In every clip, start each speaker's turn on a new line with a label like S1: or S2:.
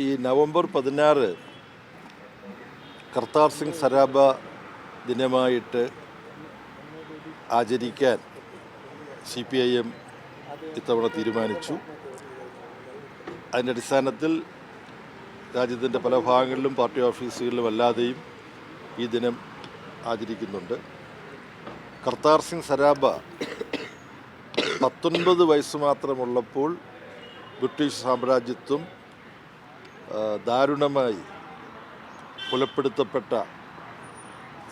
S1: ഈ നവംബർ പതിനാറ് കർത്താർ സിംഗ് സരാബ ദിനമായിട്ട് ആചരിക്കാൻ സി പി ഐ എം ഇത്തവണ തീരുമാനിച്ചു. അതിന്റെ അടിസ്ഥാനത്തിൽ രാജ്യത്തിന്റെ പല ഭാഗങ്ങളിലും പാർട്ടി ഓഫീസുകളിലും അല്ലാതെയും ഈ ദിനം ആചരിക്കുന്നുണ്ട്. കർത്താർ സിംഗ് സരാബ പത്തൊൻപത് വയസ്സ് മാത്രമുള്ളപ്പോൾ ബ്രിട്ടീഷ് സാമ്രാജ്യത്വം ദാരുണമായി കൊലപ്പെടുത്തപ്പെട്ട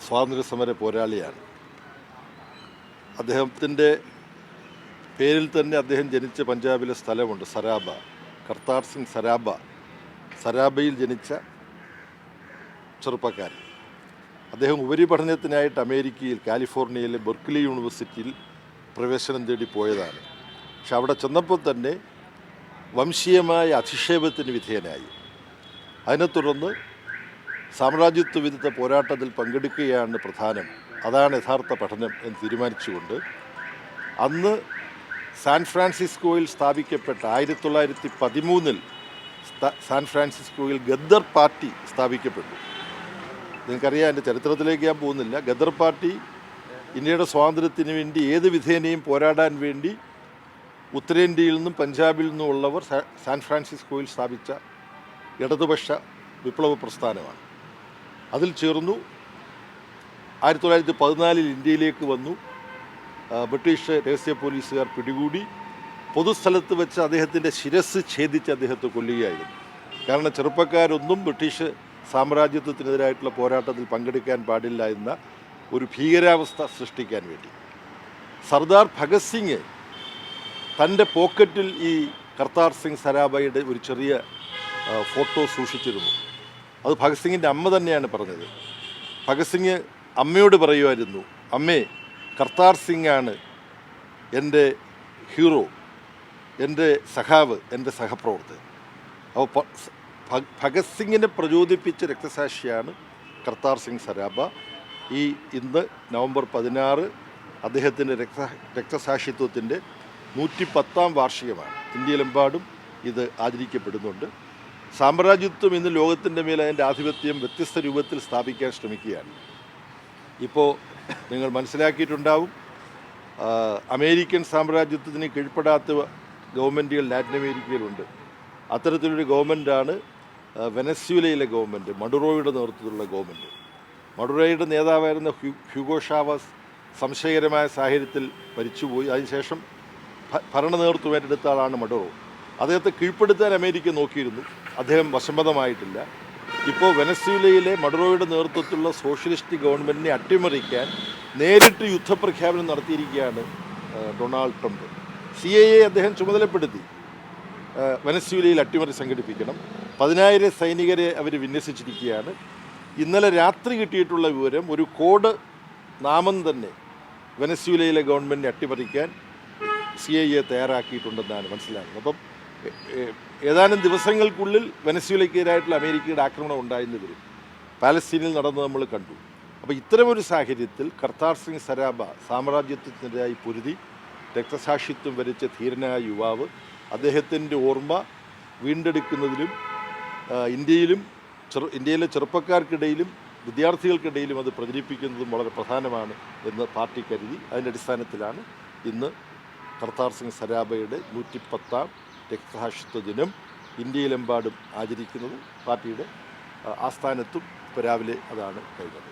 S1: സ്വാതന്ത്ര്യസമര പോരാളിയാണ്. അദ്ദേഹത്തിന്റെ പേരിൽ തന്നെ അദ്ദേഹം ജനിച്ച പഞ്ചാബിലെ സ്ഥലമുണ്ട് സരാബ. കർത്താർ സിംഗ് സരാബ. സരാബയിൽ ജനിച്ച ചെറുപ്പക്കാരൻ. അദ്ദേഹം ഉപരിപഠനത്തിനായിട്ട് അമേരിക്കയിൽ കാലിഫോർണിയയിലെ ബെർക്ക്ലി യൂണിവേഴ്സിറ്റിയിൽ പ്രവേശനം തേടി പോയതാണ്. പക്ഷെ അവിടെ ചെന്നപ്പോൾ തന്നെ വംശീയമായ അധിക്ഷേപത്തിന് വിധേയനായി. അതിനെ തുടർന്ന് സാമ്രാജ്യത്വ വിരുദ്ധ പോരാട്ടത്തിൽ പങ്കെടുക്കുകയാണ് പ്രധാനം. അതാണ് യഥാർത്ഥ പഠനം എന്ന് തീരുമാനിച്ചുകൊണ്ട് അന്ന് സാൻ ഫ്രാൻസിസ്കോയിൽ സ്ഥാപിക്കപ്പെട്ട ആയിരത്തി തൊള്ളായിരത്തി പതിമൂന്നിൽ സാൻ ഫ്രാൻസിസ്കോയിൽ ഗദ്ദർ പാർട്ടി സ്ഥാപിക്കപ്പെട്ടു. നിങ്ങൾക്കറിയാം എന്റെ ചരിത്രത്തിലേക്ക് ഞാൻ പോകുന്നില്ല. ഗദ്ദർ പാർട്ടി ഇന്ത്യയുടെ സ്വാതന്ത്ര്യത്തിന് വേണ്ടി ഏത് വിധേനയും പോരാടാൻ വേണ്ടി ഉത്തരേന്ത്യയിൽ നിന്നും പഞ്ചാബിൽ നിന്നും ഉള്ളവർ സാൻ ഫ്രാൻസിസ്കോയിൽ സ്ഥാപിച്ച ഇടതുപക്ഷ വിപ്ലവ പ്രസ്ഥാനമാണ്. അതിൽ ചേർന്നു ആയിരത്തി തൊള്ളായിരത്തി പതിനാലിൽ ഇന്ത്യയിലേക്ക് വന്നു. ബ്രിട്ടീഷ് രഹസ്യ പോലീസുകാർ പിടികൂടി. പൊതുസ്ഥലത്ത് വെച്ച് അദ്ദേഹത്തിന്റെ ശിരസ് ഛേദിച്ച് അദ്ദേഹത്തെ കൊല്ലുകയായിരുന്നു. കാരണം ചെറുപ്പക്കാരൊന്നും ബ്രിട്ടീഷ് സാമ്രാജ്യത്വത്തിനെതിരായിട്ടുള്ള പോരാട്ടത്തിൽ പങ്കെടുക്കാൻ പാടില്ല എന്ന ഒരു ഭീകരാവസ്ഥ സൃഷ്ടിക്കാൻ വേണ്ടി. സർദാർ ഭഗത് സിംഗ് തന്റെ പോക്കറ്റിൽ ഈ കർത്താർ സിംഗ് സരാബയുടെ ഒരു ചെറിയ ഫോട്ടോ സൂക്ഷിച്ചിരുന്നു. അത് ഭഗത് സിംഗിന്റെ അമ്മ തന്നെയാണ് പറഞ്ഞത്. ഭഗത് സിംഗ് അമ്മയോട് പറയുമായിരുന്നു അമ്മേ കർത്താർ സിംഗ് ആണ് എന്റെ ഹീറോ എന്റെ സഹാവ് എന്റെ സഹപ്രവർത്തകൻ. അപ്പോൾ ഭഗത് സിംഗിനെ പ്രചോദിപ്പിച്ച രക്തസാക്ഷിയാണ് കർത്താർ സിംഗ് സരാബ. ഈ ഇന്ന് നവംബർ പതിനാറ് അദ്ദേഹത്തിന്റെ രക്ത രക്തസാക്ഷിത്വത്തിന്റെ നൂറ്റി പത്താം വാർഷികമാണ്. ഇന്ത്യയിലെമ്പാടും ഇത് ആചരിക്കപ്പെടുന്നുണ്ട്. സാമ്രാജ്യത്വം ഇന്ന് ലോകത്തിന്റെ മേൽ അതിന്റെ ആധിപത്യം വ്യത്യസ്ത രൂപത്തിൽ സ്ഥാപിക്കാൻ ശ്രമിക്കുകയാണ്. ഇപ്പോൾ നിങ്ങൾ മനസ്സിലാക്കിയിട്ടുണ്ടാവും അമേരിക്കൻ സാമ്രാജ്യത്വത്തിന് കീഴ്പ്പെടാത്ത ഗവൺമെന്റുകൾ ലാറ്റിൻ അമേരിക്കയിലുണ്ട്. അത്തരത്തിലൊരു ഗവൺമെന്റാണ് വെനസ്യൂലയിലെ ഗവൺമെന്റ് മഡുറോയുടെ നേതൃത്വത്തിലുള്ള ഗവൺമെന്റ് മഡുറോയുടെ നേതാവായിരുന്ന ഹ്യൂ ഹ്യൂഗോ ഷാവാസ് സംശയകരമായ സാഹചര്യത്തിൽ മരിച്ചുപോയി. അതിനുശേഷം ഭരണ നേതൃത്വം ഏറ്റെടുത്ത ആളാണ് മഡുറോ. അദ്ദേഹത്തെ കീഴ്പ്പെടുത്താൻ അമേരിക്ക നോക്കിയിരുന്നു. അദ്ദേഹം വശംബതമായിട്ടില്ല ഇപ്പോൾ വെനസ്യൂലയിലെ മഡറോയുടെ നേതൃത്വത്തിലുള്ള സോഷ്യലിസ്റ്റ് ഗവൺമെന്റിനെ അട്ടിമറിക്കാൻ നേരിട്ട് യുദ്ധപ്രഖ്യാപനം നടത്തിയിരിക്കുകയാണ് ഡൊണാൾഡ് ട്രംപ്. സി എ അദ്ദേഹം ചുമതലപ്പെടുത്തി വെനസ്വേലയിൽ അട്ടിമറി സംഘടിപ്പിക്കണം. പതിനായിരം സൈനികരെ അവർ വിന്യസിച്ചിരിക്കുകയാണ്. ഇന്നലെ രാത്രി കിട്ടിയിട്ടുള്ള വിവരം ഒരു കോഡ് നാമം തന്നെ വെനസ്യൂലയിലെ ഗവൺമെന്റിനെ അട്ടിമറിക്കാൻ സി ഐ എ തയ്യാറാക്കിയിട്ടുണ്ടെന്നാണ് മനസ്സിലാകുന്നത്. അപ്പം ഏതാനും ദിവസങ്ങൾക്കുള്ളിൽ വെനസ്യൂലയ്ക്കെതിരായിട്ടുള്ള അമേരിക്കയുടെ ആക്രമണം ഉണ്ടായെന്ന് വരും. പാലസ്തീനിൽ നടന്ന് നമ്മൾ കണ്ടു. അപ്പോൾ ഇത്തരമൊരു സാഹചര്യത്തിൽ കർത്താർ സിംഗ് സരാബ സാമ്രാജ്യത്വത്തിനെതിരായി പൊരുതി രക്തസാക്ഷിത്വം വരിച്ച ധീരനായ യുവാവ് അദ്ദേഹത്തിന്റെ ഓർമ്മ വീണ്ടെടുക്കുന്നതിലും ഇന്ത്യയിലും ചെറു ഇന്ത്യയിലെ ചെറുപ്പക്കാർക്കിടയിലും വിദ്യാർത്ഥികൾക്കിടയിലും അത് പ്രചരിപ്പിക്കുന്നതും വളരെ പ്രധാനമാണ് എന്ന് പാർട്ടി കരുതി. അതിന്റെ അടിസ്ഥാനത്തിലാണ് ഇന്ന് കർത്താർ സിംഗ് സരാബയുടെ നൂറ്റിപ്പത്താം രക്തസാക്ഷിത്വ ദിനം ഇന്ത്യയിലെമ്പാടും ആചരിക്കുന്നത് പാർട്ടിയുടെ ആസ്ഥാനത്തും ഇപ്പോൾ രാവിലെ അതാണ് കഴിഞ്ഞത്.